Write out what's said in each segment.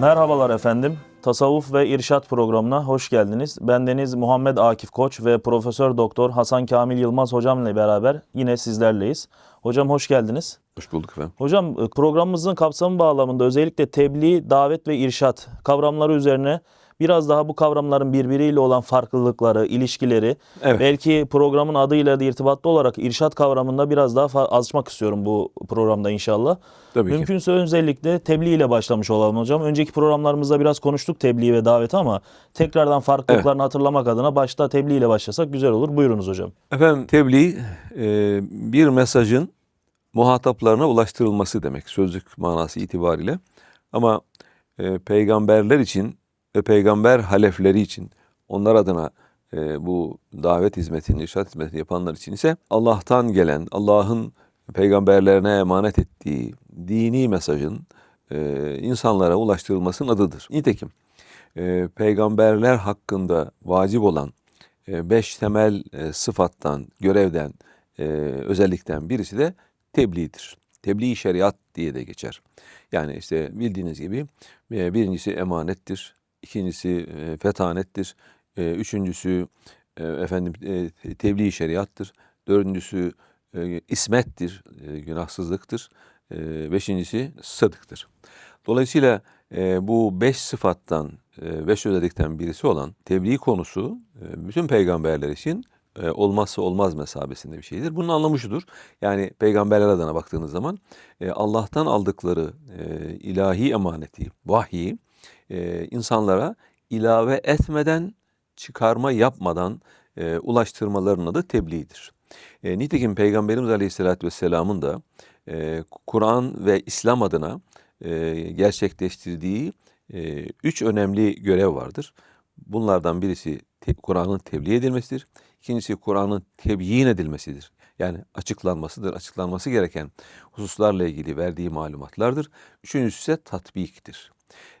Merhabalar efendim. Tasavvuf ve İrşat programına hoş geldiniz. Bendeniz Muhammed Akif Koç ve Profesör Doktor Hasan Kamil Yılmaz hocamla beraber yine sizlerleyiz. Hocam hoş geldiniz. Hoş bulduk efendim. Hocam e, programımızın kapsamı bağlamında özellikle tebliğ, davet ve irşat kavramları üzerine biraz daha bu kavramların birbiriyle olan farklılıkları, ilişkileri Evet. belki programın adıyla da irtibatlı olarak irşat kavramında biraz daha açmak istiyorum bu programda inşallah. Tabii ki. Mümkünse özellikle tebliğ ile başlamış olalım hocam. Önceki programlarımızda biraz konuştuk tebliğ ve daveti ama tekrardan farklılıklarını hatırlamak adına başta tebliğ ile başlasak güzel olur. Buyurunuz hocam. Efendim tebliğ e, bir mesajın muhataplarına ulaştırılması demek sözlük manası itibariyle. Ama e, peygamberler için ve peygamber halefleri için onlar adına e, bu davet hizmetini, irşat hizmetini yapanlar için ise Allah'tan gelen, Allah'ın peygamberlerine emanet ettiği dini mesajın e, insanlara ulaştırılmasının adıdır. Nitekim e, peygamberler hakkında vacip olan e, beş temel e, sıfattan, görevden, e, özellikten birisi de tebliğdir. Tebliğ şeriat diye de geçer. Yani işte bildiğiniz gibi e, birincisi emanettir, ikincisi e, fetanettir, e, üçüncüsü e, efendim e, tebliğ şeriattır, dördüncüsü ismettir, günahsızlıktır, beşincisi sadıktır. Dolayısıyla bu beş sıfattan, beş özellikten birisi olan tebliğ konusu bütün peygamberler için olmazsa olmaz mesabesinde bir şeydir. Bunun anlamı şudur. Yani peygamberler adına baktığınız zaman Allah'tan aldıkları ilahi emaneti, vahyi e, insanlara ilave etmeden, çıkarma yapmadan e, ulaştırmalarının adı tebliğdir. E, nitekim Peygamberimiz Aleyhisselatü Vesselam'ın da e, Kur'an ve İslam adına e, gerçekleştirdiği e, üç önemli görev vardır. Bunlardan birisi te- Kur'an'ın tebliğ edilmesidir. İkincisi Kur'an'ın tebyin edilmesidir. Yani açıklanmasıdır. Açıklanması gereken hususlarla ilgili verdiği malumatlardır. Üçüncüsü ise tatbiktir.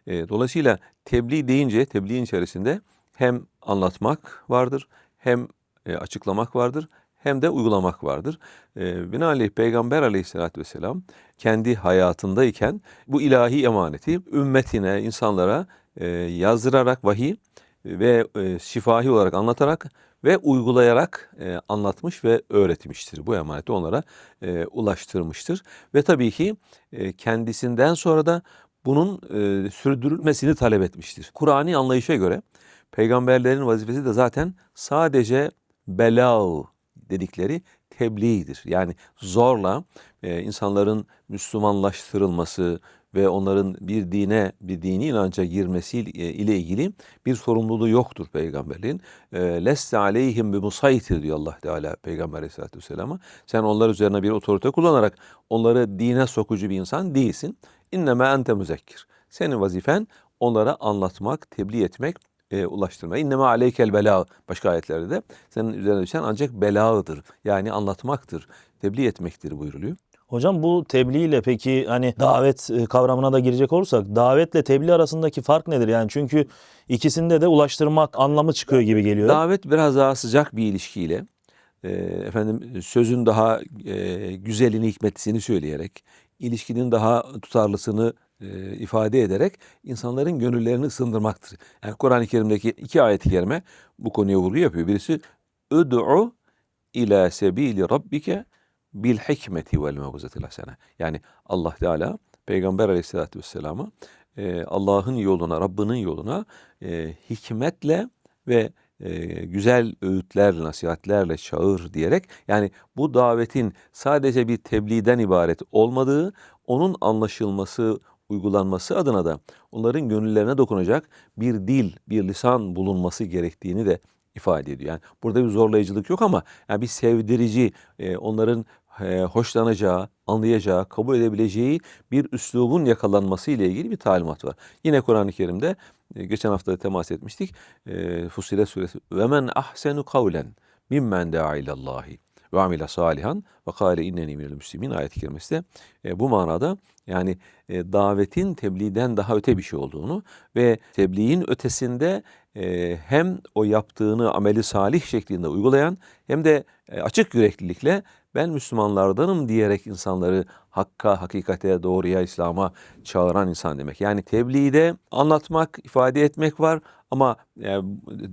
E, dolayısıyla tebliğ deyince tebliğin içerisinde hem anlatmak vardır, hem e, açıklamak vardır, hem de uygulamak vardır. E, binaenaleyh Peygamber aleyhissalatü vesselam kendi hayatındayken bu ilahi emaneti ümmetine, insanlara e, yazdırarak vahiy ve e, şifahi olarak anlatarak ve uygulayarak e, anlatmış ve öğretmiştir. Bu emaneti onlara e, ulaştırmıştır. Ve tabii ki e, kendisinden sonra da bunun e, sürdürülmesini talep etmiştir. Kur'ani anlayışa göre peygamberlerin vazifesi de zaten sadece belav dedikleri tebliğdir. Yani zorla e, insanların Müslümanlaştırılması ve onların bir dine, bir dini inanca girmesi ile ilgili bir sorumluluğu yoktur peygamberliğin. E, Leste aleyhim bi musaytir diyor Allah Teala Peygamber Aleyhisselatü Vesselam'a. Sen onlar üzerine bir otorite kullanarak onları dine sokucu bir insan değilsin. İnneme ente müzekkir. Senin vazifen onlara anlatmak, tebliğ etmek, e, ulaştırma. İnneme aleykel bela başka ayetlerde de senin üzerine düşen ancak belağıdır. Yani anlatmaktır, tebliğ etmektir buyuruluyor. Hocam bu tebliğ ile peki hani davet e, kavramına da girecek olursak davetle tebliğ arasındaki fark nedir? Yani çünkü ikisinde de ulaştırmak anlamı çıkıyor gibi geliyor. Davet biraz daha sıcak bir ilişkiyle e, efendim sözün daha e, güzelini, hikmetlisini söyleyerek, ilişkinin daha tutarlısını ifade ederek insanların gönüllerini ısındırmaktır. Yani Kur'an-ı Kerim'deki iki ayet-i kerime bu konuya vurgu yapıyor. Birisi Üd'u ila sebili rabbike bil hikmeti vel mevzetil hasene. Yani Allah Teala Peygamber Aleyhisselatü Vesselam'a e, Allah'ın yoluna, Rabbinin yoluna e, hikmetle ve e, güzel öğütlerle, nasihatlerle çağır diyerek yani bu davetin sadece bir tebliğden ibaret olmadığı, onun anlaşılması, uygulanması adına da onların gönüllerine dokunacak bir dil, bir lisan bulunması gerektiğini de ifade ediyor. Yani burada bir zorlayıcılık yok ama yani bir sevdirici, e, onların e, hoşlanacağı, anlayacağı, kabul edebileceği bir üslubun yakalanması ile ilgili bir talimat var. Yine Kur'an-ı Kerim'de e, geçen hafta temas etmiştik. E, Fussilet suresi ve men ahsenu kavlen mimmen da'a ilallahi ve amile salihan ve kâle inneni minel müslimin ayet-i kerimesi de e, bu manada yani davetin tebliğden daha öte bir şey olduğunu ve tebliğin ötesinde hem o yaptığını ameli salih şeklinde uygulayan hem de açık yüreklilikle ben Müslümanlardanım diyerek insanları hakka, hakikate, doğruya, İslam'a çağıran insan demek. Yani tebliğde anlatmak, ifade etmek var ama e,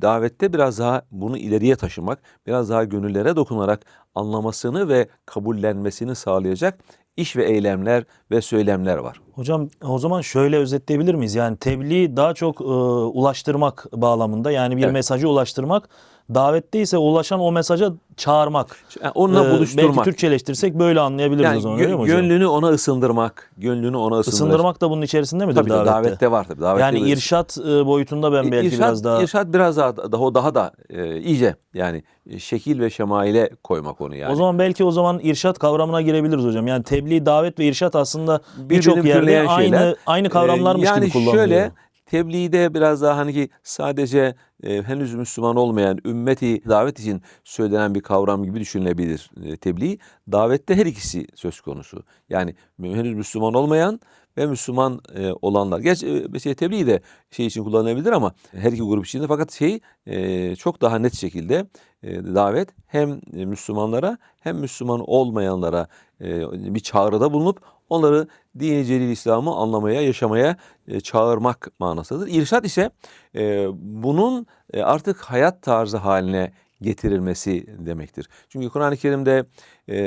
davette biraz daha bunu ileriye taşımak, biraz daha gönüllere dokunarak anlamasını ve kabullenmesini sağlayacak iş ve eylemler ve söylemler var. Hocam o zaman şöyle özetleyebilir miyiz? Yani tebliğ daha çok e, ulaştırmak bağlamında yani bir Evet. mesajı ulaştırmak. Davette ise ulaşan o mesaja çağırmak. Yani onunla Ee, buluşturmak. Belki Türkçeleştirsek böyle anlayabiliriz o yani zaman gö- mi hocam? gönlünü ona ısındırmak, gönlünü ona ısındırmak. Isındırmak da bunun içerisinde midir Tabii tabii, davette? davette var tabii. Davette yani de- irşat e, boyutunda ben belki İrşad- biraz daha... irşad biraz daha daha o daha da e, iyice yani e, şekil ve şemaile koymak onu yani. O zaman belki o zaman irşat kavramına girebiliriz hocam. Yani tebliğ, davet ve irşat aslında birçok yerde bütünleyen aynı şeyler. aynı kavramlarmış yani gibi kullanılıyor. şöyle tebliğde biraz daha hani ki sadece e, henüz Müslüman olmayan ümmeti davet için söylenen bir kavram gibi düşünülebilir e, tebliğ. Davette her ikisi söz konusu. Yani henüz Müslüman olmayan ve Müslüman e, olanlar. Gerçi e, şey, tebliğ de şey için kullanılabilir ama her iki grup için de fakat şey e, çok daha net şekilde e, davet hem e, Müslümanlara hem Müslüman olmayanlara e, bir çağrıda bulunup onları dini celil İslam'ı anlamaya, yaşamaya e, çağırmak manasıdır. İrşad ise e, bunun e, artık hayat tarzı haline getirilmesi demektir. Çünkü Kur'an-ı Kerim'de e,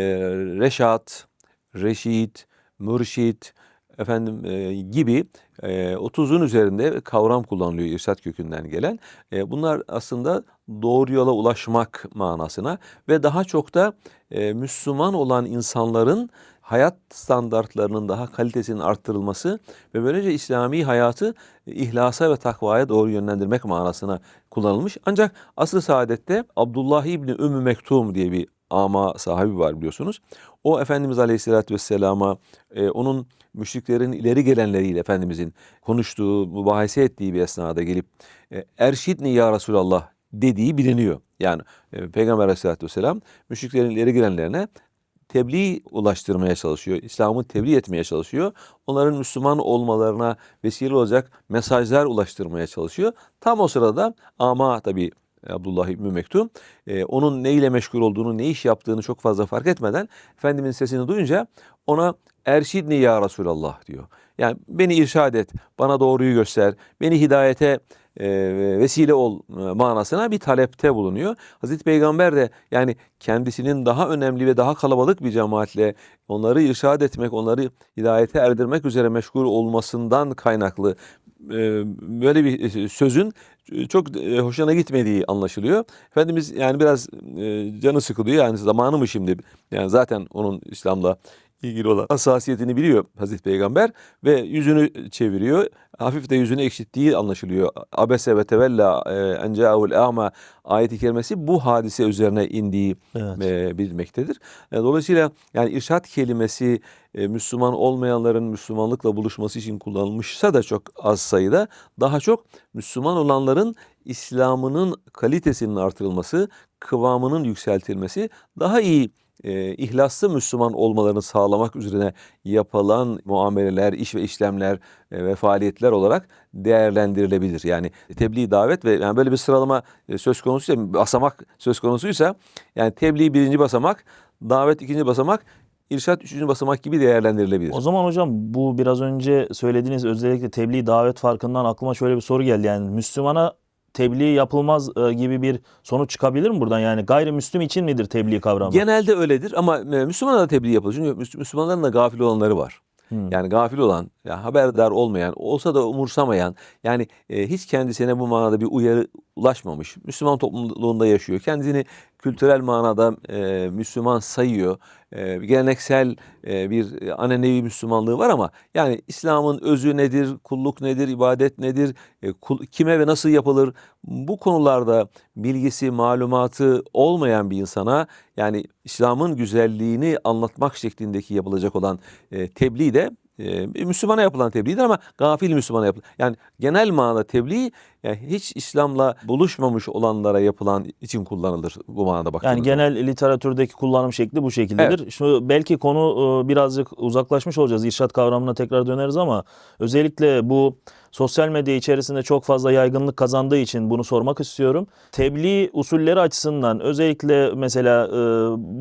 reşat, reşit, mürşit efendim e, gibi e, 30'un üzerinde kavram kullanılıyor irşat kökünden gelen. E, bunlar aslında doğru yola ulaşmak manasına ve daha çok da e, Müslüman olan insanların hayat standartlarının daha kalitesinin arttırılması ve böylece İslami hayatı e, ihlasa ve takvaya doğru yönlendirmek manasına kullanılmış. Ancak asr-ı saadette Abdullah İbni Ümmü Mektum diye bir ama sahibi var biliyorsunuz. O Efendimiz Aleyhisselatü Vesselam'a e, onun müşriklerin ileri gelenleriyle Efendimizin konuştuğu, mübahese ettiği bir esnada gelip e, Erşidni ya Resulallah dediği biliniyor. Yani e, Peygamber Aleyhisselatü Vesselam müşriklerin ileri gelenlerine tebliğ ulaştırmaya çalışıyor. İslam'ı tebliğ etmeye çalışıyor. Onların Müslüman olmalarına vesile olacak mesajlar ulaştırmaya çalışıyor. Tam o sırada ama tabi Abdullah İbni Mektum e, onun neyle meşgul olduğunu, ne iş yaptığını çok fazla fark etmeden Efendimizin sesini duyunca ona Erşidni ya Resulallah diyor. Yani beni irşad et, bana doğruyu göster, beni hidayete e, vesile ol e, manasına bir talepte bulunuyor. Hazreti Peygamber de yani kendisinin daha önemli ve daha kalabalık bir cemaatle onları irşad etmek, onları hidayete erdirmek üzere meşgul olmasından kaynaklı e, böyle bir sözün çok e, hoşuna gitmediği anlaşılıyor. Efendimiz yani biraz e, canı sıkılıyor yani zamanı mı şimdi? Yani zaten onun İslam'la ilgili olan hassasiyetini biliyor Hazreti Peygamber ve yüzünü çeviriyor. Hafif de yüzünü ekşittiği anlaşılıyor. Abese ve tevella e, encaul ama ayeti kerimesi bu hadise üzerine indiği Evet. e, bilmektedir. E, dolayısıyla yani irşat kelimesi e, Müslüman olmayanların Müslümanlıkla buluşması için kullanılmışsa da çok az sayıda daha çok Müslüman olanların İslam'ının kalitesinin artırılması, kıvamının yükseltilmesi, daha iyi e, ihlaslı Müslüman olmalarını sağlamak üzerine yapılan muameleler, iş ve işlemler e, ve faaliyetler olarak değerlendirilebilir. Yani tebliğ, davet ve yani böyle bir sıralama e, söz konusuysa, basamak söz konusuysa yani tebliğ birinci basamak, davet ikinci basamak, irşat üçüncü basamak gibi değerlendirilebilir. O zaman hocam bu biraz önce söylediğiniz özellikle tebliğ davet farkından aklıma şöyle bir soru geldi. Yani Müslümana tebliğ yapılmaz e, gibi bir sonuç çıkabilir mi buradan? Yani gayrimüslim için midir tebliğ kavramı? Genelde öyledir ama e, Müslümana da tebliğ yapılır. Çünkü Müs- Müslümanların da gafil olanları var. Hmm. Yani gafil olan, ya haberdar olmayan, olsa da umursamayan, yani e, hiç kendisine bu manada bir uyarı ulaşmamış, Müslüman topluluğunda yaşıyor, kendisini kültürel manada e, Müslüman sayıyor, e, geleneksel e, bir e, anenevi Müslümanlığı var ama yani İslam'ın özü nedir, kulluk nedir, ibadet nedir, e, kul- kime ve nasıl yapılır, bu konularda bilgisi, malumatı olmayan bir insana yani İslam'ın güzelliğini anlatmak şeklindeki yapılacak olan e, tebliğ de e, Müslümana yapılan tebliğdir ama gafil Müslümana yapılan. Yani genel manada tebliğ yani hiç İslam'la buluşmamış olanlara yapılan için kullanılır bu manada baktığımızda. Yani genel literatürdeki kullanım şekli bu şekildedir. Şu belki konu e, birazcık uzaklaşmış olacağız. İrşat kavramına tekrar döneriz ama özellikle bu sosyal medya içerisinde çok fazla yaygınlık kazandığı için bunu sormak istiyorum. Tebliğ usulleri açısından özellikle mesela e,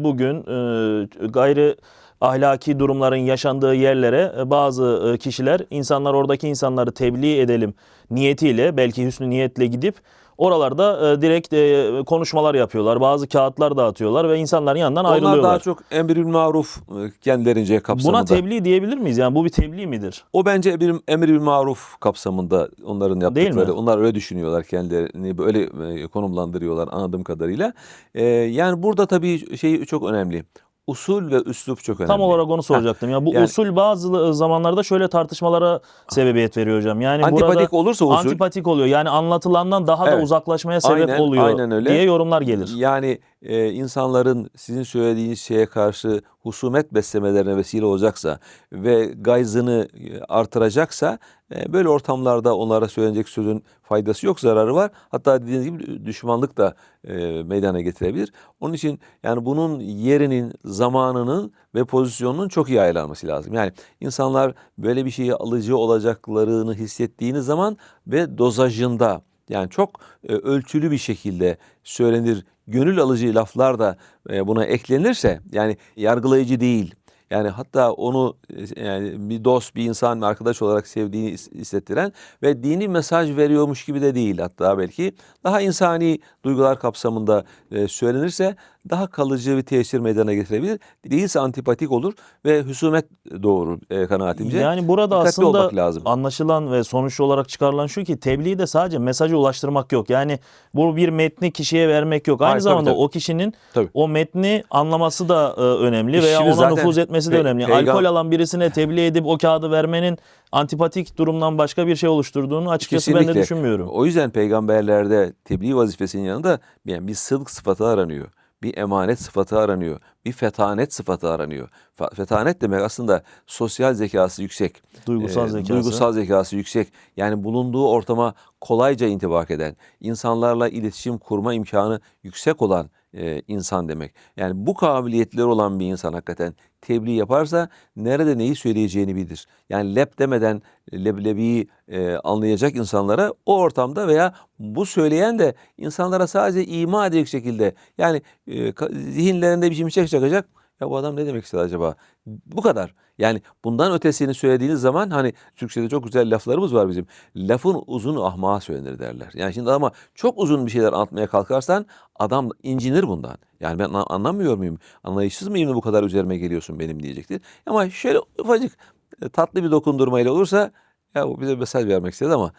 bugün e, gayri ahlaki durumların yaşandığı yerlere e, bazı e, kişiler insanlar oradaki insanları tebliğ edelim niyetiyle belki hüsnü niyetle gidip oralarda e, direkt e, konuşmalar yapıyorlar. Bazı kağıtlar dağıtıyorlar ve insanların yanından Onlar ayrılıyorlar. daha çok emrül maruf kendilerince kapsamında. Buna tebliğ diyebilir miyiz? Yani bu bir tebliğ midir? O bence emir maruf kapsamında onların Değil yaptıkları. mi? Onlar öyle düşünüyorlar kendilerini böyle konumlandırıyorlar anladığım kadarıyla. E, yani burada tabii şey çok önemli. Usul ve üslup çok önemli. Tam olarak onu soracaktım. Ya bu yani- usul bazı zamanlarda şöyle tartışmalara sebebiyet veriyor hocam. Yani Antipatik olursa usul antipatik oluyor. Yani anlatılandan daha da Evet. uzaklaşmaya sebep Aynen, oluyor aynen öyle. diye yorumlar gelir. yani e, insanların sizin söylediğiniz şeye karşı husumet beslemelerine vesile olacaksa ve gayzını e, artıracaksa e, böyle ortamlarda onlara söylenecek sözün faydası yok, zararı var. Hatta dediğiniz gibi düşmanlık da e, meydana getirebilir. Onun için yani bunun yerinin, zamanının ve pozisyonunun çok iyi ayarlanması lazım. Yani insanlar böyle bir şeye alıcı olacaklarını hissettiğiniz zaman ve dozajında yani çok e, ölçülü bir şekilde söylenir, gönül alıcı laflar da e, buna eklenirse yani yargılayıcı değil. Yani hatta onu e, yani bir dost, bir insan, bir arkadaş olarak sevdiğini his- hissettiren ve dini mesaj veriyormuş gibi de değil hatta belki daha insani duygular kapsamında e, söylenirse daha kalıcı bir tesir meydana getirebilir. Değilse antipatik olur ve husumet doğurur e, kanaatimce. Yani burada Dikkatli aslında olmak lazım. anlaşılan ve sonuç olarak çıkarılan şu ki tebliğ de sadece mesajı ulaştırmak yok. Yani bu bir metni kişiye vermek yok. Aynı Hayır, tabii, zamanda tabii. o kişinin Tabii. o metni anlaması da e, önemli veya Şimdi ona nüfuz etmesi de önemli. Alkol alan birisine tebliğ edip o kağıdı vermenin antipatik durumdan başka bir şey oluşturduğunu açıkçası ben de Kesinlikle. düşünmüyorum. O yüzden peygamberlerde tebliğ vazifesinin yanında yani bir sıdk sıfatı aranıyor. Bir emanet sıfatı aranıyor. Bir fetanet sıfatı aranıyor. Fetanet demek aslında sosyal zekası yüksek. Duygusal e, zekası. Duygusal zekası yüksek. Yani bulunduğu ortama kolayca intibak eden, insanlarla iletişim kurma imkanı yüksek olan e, insan demek. Yani bu kabiliyetleri olan bir insan hakikaten tebliğ yaparsa nerede neyi söyleyeceğini bilir. Yani lep demeden leblebiyi e, anlayacak insanlara o ortamda veya bu söyleyen de insanlara sadece ima edecek şekilde yani e, zihinlerinde bir şimşek çakacak. Ya bu adam ne demek istedi acaba? Bu kadar. Yani bundan ötesini söylediğiniz zaman hani Türkçe'de çok güzel laflarımız var bizim. Lafın uzun ahmağa söylenir derler. Yani şimdi ama çok uzun bir şeyler anlatmaya kalkarsan adam incinir bundan. Yani ben an- anlamıyor muyum? Anlayışsız mıyım da bu kadar üzerime geliyorsun benim diyecektir. Ama şöyle ufacık e, tatlı bir dokundurmayla olursa ya bu bize mesaj vermek istedi ama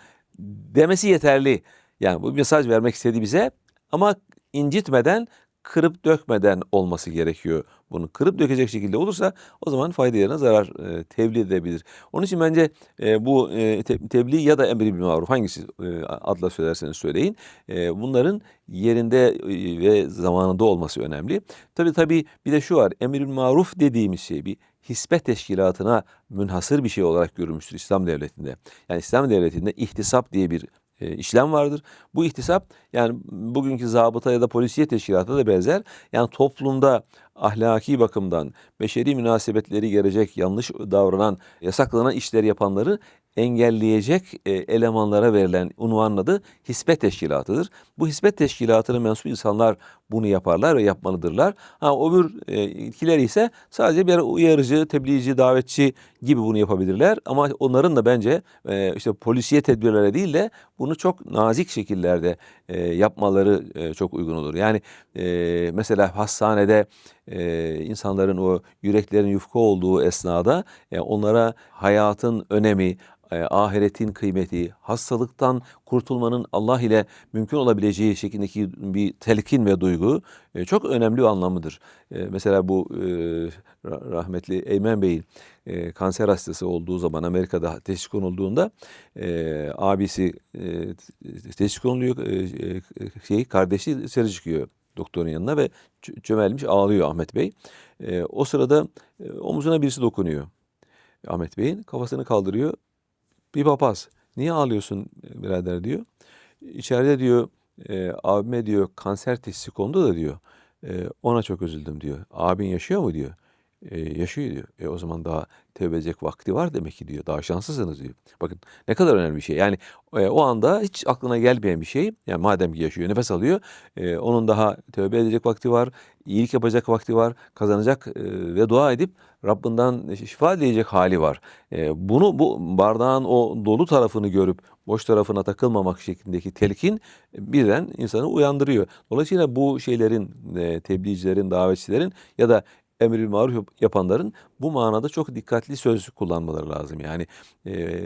demesi yeterli. Yani bu mesaj vermek istedi bize ama incitmeden, kırıp dökmeden olması gerekiyor. Bunu kırıp dökecek şekilde olursa o zaman fayda yerine zarar e, tevli edebilir. Onun için bence e, bu e, te- tebliğ ya da emri bil maruf hangisi e, adla söylerseniz söyleyin. E, bunların yerinde e, ve zamanında olması önemli. Tabii tabii bir de şu var. Emir bil maruf dediğimiz şey bir hisbet teşkilatına münhasır bir şey olarak görülmüştür İslam devletinde. Yani İslam devletinde ihtisap diye bir e, işlem vardır. Bu ihtisap yani bugünkü zabıta ya da polisiye teşkilatı da benzer. Yani toplumda ahlaki bakımdan beşeri münasebetleri gelecek yanlış davranan, yasaklanan işleri yapanları engelleyecek e, elemanlara verilen unvanın adı hisbet teşkilatıdır. Bu hisbet teşkilatına mensup insanlar bunu yaparlar ve yapmalıdırlar. Ha öbür e, ilkiler ise sadece bir uyarıcı, tebliğci, davetçi gibi bunu yapabilirler. Ama onların da bence e, işte polisiye tedbirlere değil de bunu çok nazik şekillerde e, yapmaları e, çok uygun olur. Yani e, mesela hastanede insanların o yüreklerin yufka olduğu esnada onlara hayatın önemi, e, ahiretin kıymeti, hastalıktan kurtulmanın Allah ile mümkün olabileceği şeklindeki bir telkin ve duygu e, çok önemli bir anlamıdır. E, mesela bu ra- rahmetli Eymen Bey'in kanser hastası olduğu zaman Amerika'da teşhis konulduğunda e, abisi teşhis konuluyor, şey kardeşi dışarı çıkıyor doktorun yanına ve çö- çömelmiş ağlıyor Ahmet Bey. O sırada e, omuzuna birisi dokunuyor. Ahmet Bey'in kafasını kaldırıyor. Bir papaz. Niye ağlıyorsun birader diyor. İçeride diyor e, abime diyor kanser teşhisi kondu da diyor. e, ona çok üzüldüm diyor. Abin yaşıyor mu diyor. E, yaşıyor diyor. E, o zaman daha tövbe edecek vakti var demek ki diyor. Daha şanslısınız diyor. Bakın ne kadar önemli bir şey. Yani e, o anda hiç aklına gelmeyen bir şey. Yani madem ki yaşıyor, nefes alıyor. e, onun daha tövbe edecek vakti var. iyilik yapacak vakti var. Kazanacak e, ve dua edip Rabbinden şifa dileyecek hali var. E, bunu bu bardağın o dolu tarafını görüp boş tarafına takılmamak şeklindeki telkin e, birden insanı uyandırıyor. Dolayısıyla bu şeylerin, e, tebliğcilerin, davetçilerin ya da emri maruf yap- yapanların bu manada çok dikkatli söz kullanmaları lazım. Yani e,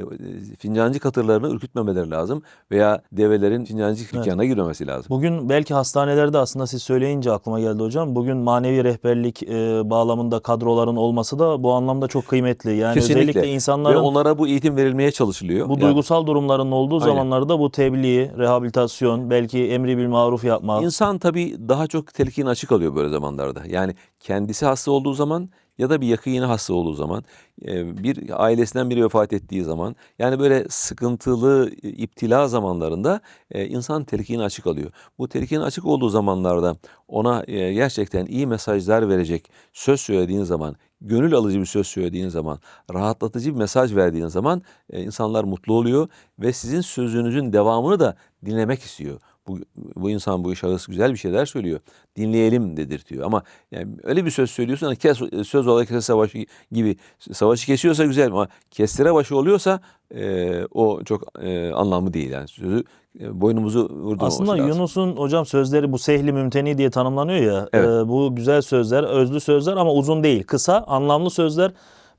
fincancı katırlarını ürkütmemeleri lazım veya develerin fincancı Evet. dükkanına girmemesi lazım. Bugün belki hastanelerde aslında siz söyleyince aklıma geldi hocam. Bugün manevi rehberlik e, bağlamında kadroların olması da bu anlamda çok kıymetli. Yani Kesinlikle. özellikle Ve insanların onlara bu eğitim verilmeye çalışılıyor. bu Yani duygusal durumların olduğu Aynen. zamanlarda bu tebliğ, rehabilitasyon, belki emri bil maruf yapmak. İnsan tabii daha çok telkin açık alıyor böyle zamanlarda. Yani kendisi hasta olduğu zaman ya da bir yakını hasta olduğu zaman, e, bir ailesinden biri vefat ettiği zaman, yani böyle sıkıntılı e, iptila zamanlarında e, insan telkini açık alıyor. Bu telkin açık olduğu zamanlarda ona gerçekten iyi mesajlar verecek söz söylediğin zaman, gönül alıcı bir söz söylediğin zaman, rahatlatıcı bir mesaj verdiğin zaman insanlar mutlu oluyor ve sizin sözünüzün devamını da dinlemek istiyor. Bu, bu insan, bu şahıs güzel bir şeyler söylüyor. Dinleyelim dedirtiyor. Ama yani öyle bir söz söylüyorsun hani kes, söz olarak kese savaşı gibi savaşı kesiyorsa güzel ama kestire başı oluyorsa e, o çok e, anlamlı değil. Yani sözü e, boynumuzu vurdurmaması Aslında. Yunus'un hocam sözleri bu sehli mümteni diye tanımlanıyor ya. Evet. e, bu güzel sözler, özlü sözler ama uzun değil. Kısa, anlamlı sözler.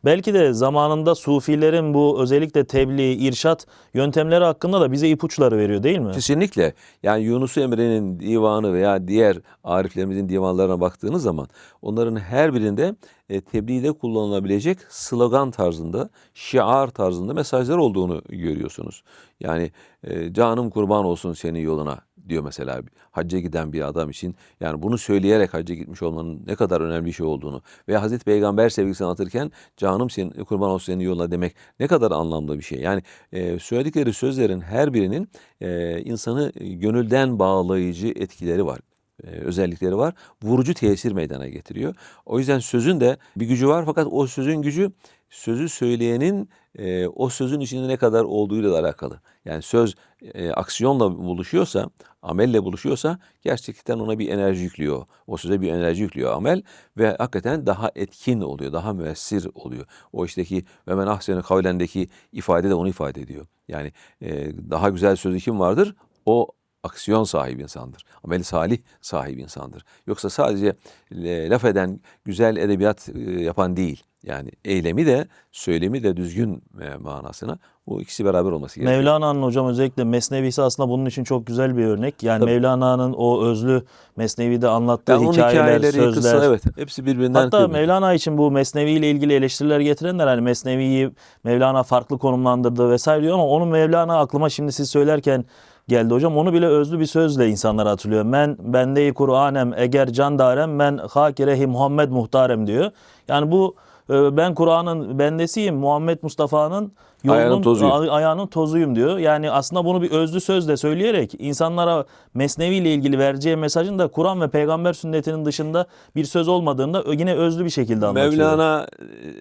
Belki de zamanında sufilerin bu özellikle tebliğ, irşat yöntemleri hakkında da bize ipuçları veriyor değil mi? Kesinlikle. Yani Yunus Emre'nin divanı veya diğer ariflerimizin divanlarına baktığınız zaman onların her birinde e, tebliğde kullanılabilecek slogan tarzında, şiar tarzında mesajlar olduğunu görüyorsunuz. Yani e, canım kurban olsun senin yoluna diyor mesela hacca giden bir adam için. Yani bunu söyleyerek hacca gitmiş olmanın ne kadar önemli bir şey olduğunu veya Hazreti Peygamber sevgisini anlatırken canım senin kurban olsun senin yoluna demek ne kadar anlamlı bir şey. Yani e, söyledikleri sözlerin her birinin e, insanı gönülden bağlayıcı etkileri var e, özellikleri var. Vurucu tesir meydana getiriyor. O yüzden sözün de bir gücü var fakat o sözün gücü sözü söyleyenin e, o sözün içinde ne kadar olduğuyla da alakalı. Yani söz e, aksiyonla buluşuyorsa, amelle buluşuyorsa gerçekten ona bir enerji yüklüyor. O söze bir enerji yüklüyor amel ve hakikaten daha etkin oluyor, daha müessir oluyor. O işteki ve men ahsene kavlendeki ifade de onu ifade ediyor. Yani e, daha güzel sözü kim vardır? O aksiyon sahibi insandır. Ameli salih sahibi insandır. Yoksa sadece e, laf eden, güzel edebiyat e, yapan değil. Yani eylemi de, söylemi de düzgün e, manasına bu ikisi beraber olması gerekiyor. Mevlana'nın hocam özellikle Mesnevisi aslında bunun için çok güzel bir örnek. Yani Tabii. Mevlana'nın o özlü Mesnevi'de anlattığı Yani hikayeler, sözler. kısa, evet. Hepsi birbirinden Hatta kıymetli. Mevlana için bu Mesnevi ile ilgili eleştiriler getirenler hani Mesnevi'yi Mevlana farklı konumlandırdı vesaire diyor ama onun Mevlana aklıma şimdi siz söylerken geldi hocam. Onu bile özlü bir sözle insanlar hatırlıyor. Men bende-i Kur'anem eğer can darem men hakirehi Muhammed muhtarem diyor. Yani bu ben Kur'an'ın bendesiyim. Muhammed Mustafa'nın Ayağının yolunun tozuyum. ayağının tozuyum diyor. Yani aslında bunu bir özlü sözle söyleyerek insanlara Mesnevi ile ilgili vereceği mesajın da Kur'an ve peygamber sünnetinin dışında bir söz olmadığını da yine özlü bir şekilde anlatıyor. Mevlana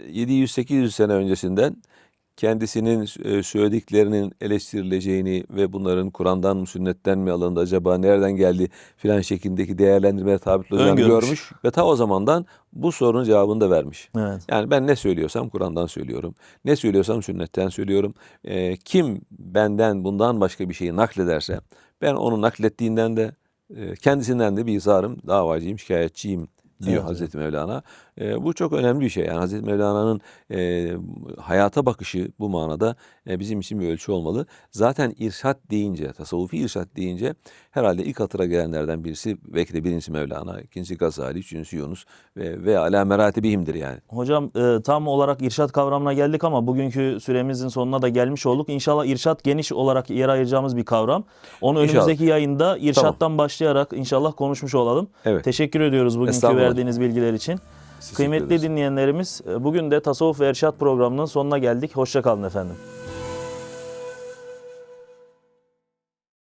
e, 700-800 sene öncesinden kendisinin e, söylediklerinin eleştirileceğini ve bunların Kur'an'dan mı sünnetten mi alındı acaba nereden geldi filan şeklindeki değerlendirmeye tabi tutulacağını Öngörmüş. görmüş ve ta o zamandan bu sorunun cevabını da vermiş. Evet. Yani ben ne söylüyorsam Kur'an'dan söylüyorum. Ne söylüyorsam sünnetten söylüyorum. Ee, kim benden bundan başka bir şeyi naklederse ben onu naklettiğinden de e, kendisinden de bir izarım, davacıyım, şikayetçiyim diyor Evet, Hazreti Mevlana. E, bu çok önemli bir şey. Yani Hazreti Mevlana'nın e, hayata bakışı bu manada e, bizim için bir ölçü olmalı. Zaten irşat deyince, tasavvufi irşat deyince herhalde ilk hatıra gelenlerden birisi belki de birincisi Mevlana, ikincisi Gazali, üçüncüsü Yunus ve, ve ala meratibihimdir yani. Hocam e, tam olarak irşat kavramına geldik ama bugünkü süremizin sonuna da gelmiş olduk. İnşallah irşat geniş olarak yer ayıracağımız bir kavram. Onu İnşallah. önümüzdeki yayında irşattan başlayarak inşallah konuşmuş olalım. Evet. Teşekkür ediyoruz bugünkü verdiğiniz bilgiler için. Kıymetli dinleyenlerimiz, e, bugün de Tasavvuf ve Erşat programının sonuna geldik. Hoşça kalın efendim.